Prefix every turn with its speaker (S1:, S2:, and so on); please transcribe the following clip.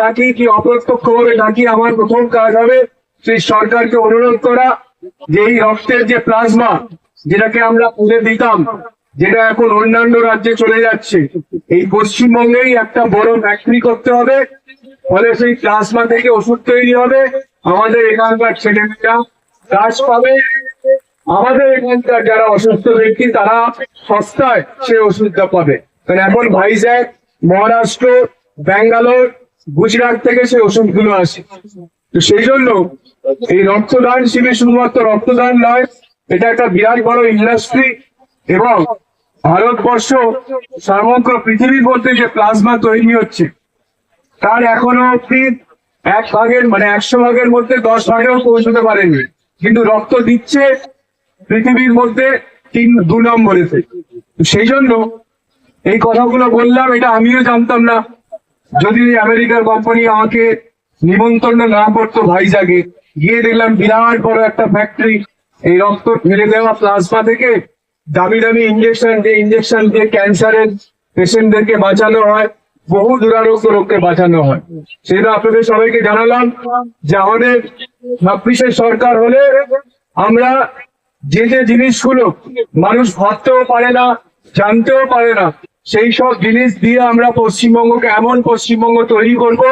S1: ডাকি কি অপ্রত্যক্ষ ভাবে ডাকি আমার প্রথম কাজ হবে? সেই সরকারকে অনুরোধ করা যে এই রক্তের যে প্লাজমা, যেটাকে আমরা তুলে দিতাম, যেটা এখন অন্যান্য রাজ্যে চলে যাচ্ছে, এই পশ্চিমবঙ্গেই একটা বড় ফ্যাক্টরি করতে হবে। ফলে সেই প্লাজমা থেকে ওষুধ তৈরি হবে। আমাদের এখানকার ছেলেমেয়েরা কাজ পাবে। আমাদের এখানকার যারা অসুস্থ ব্যক্তি, তারা সস্তায় সে ওষুধটা পাবে। কারণ এখন ভাইজ্যাগ, মহারাষ্ট্র, ব্যাঙ্গালোর গুজরাট থেকে সে ওষুধগুলো আসে। তো সেই জন্য এই রক্তদান শিবির শুধুমাত্র রক্তদান নয়, এটা একটা বিরাট বড় ইন্ডাস্ট্রি এবং ভারতবর্ষ সমগ্র পৃথিবীর মধ্যে যে প্লাজমা তৈরি হচ্ছে, তার এখনও অব্দি এক ভাগের মানে একশো ভাগের মধ্যে দশ ভাগেও পৌঁছতে পারেনি। কিন্তু রক্ত দিচ্ছে পৃথিবীর মধ্যে তিন, দু নম্বরেতে। সেই জন্য এই কথাগুলো বললাম, এটা আমিও জানতাম না। যদি আমেরিকার কোম্পানি আমাকে নিমন্ত্রণ না করতো ভাইজাগে গিয়ে দেখলাম বিরাট বড় একটা ফ্যাক্টরি এই রক্ত ফেলে দেওয়া প্লাজমা থেকে দামি দামি ইঞ্জেকশন দিয়ে ইঞ্জেকশন দিয়ে ক্যান্সারের পেশেন্টদেরকে বাঁচানো হয়, বহু দুরারোগ্য রোগকে বাঁচানো হয়। সেটা আপনাদের সবাইকে জানালাম যে আমাদের ছাব্বিশের সরকার হলে আমরা যে যে জিনিসগুলো মানুষ ভাবতেও পারে না, জানতেও পারে না সেই সব জিনিস দিয়ে আমরা পশ্চিমবঙ্গকে এমন পশ্চিমবঙ্গ তৈরি করব